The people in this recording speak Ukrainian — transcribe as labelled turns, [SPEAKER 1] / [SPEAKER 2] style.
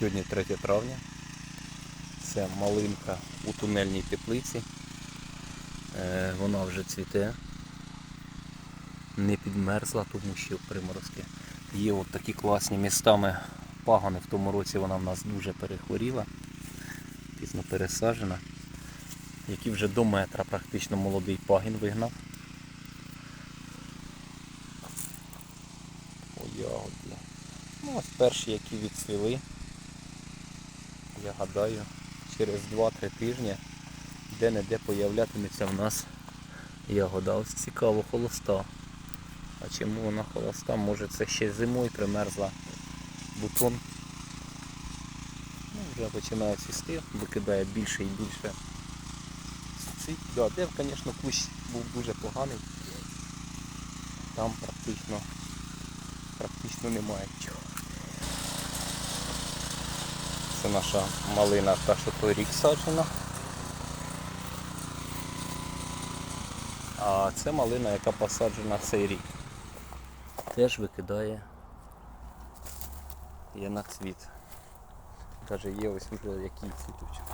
[SPEAKER 1] Сьогодні 3 травня. Це малинка у тунельній теплиці. Е, Вона вже цвіте. Не підмерзла, тому що приморозки. Є от такі класні містами пагани. В тому році вона в нас дуже перехворіла, пізно пересаджена. Які вже до метра практично молодий пагін вигнав. О, ягоді. Ну, ось перші, які відцвіли. Я гадаю, через 2-3 тижні де-не-де появлятиметься в нас ягода. Ось цікаво, холоста. А чому вона холоста? Може це ще зимою примерзла бутон. Ну, вже починає цвісти, викидає більше і більше суцить. Да, де, звісно, кущ був дуже поганий. Там практично, практично немає нічого. Це наша малина, та що той рік саджена. А це малина, яка посаджена цей рік. Теж викидає є на цвіт. Каже, є ось вже який цвіточок.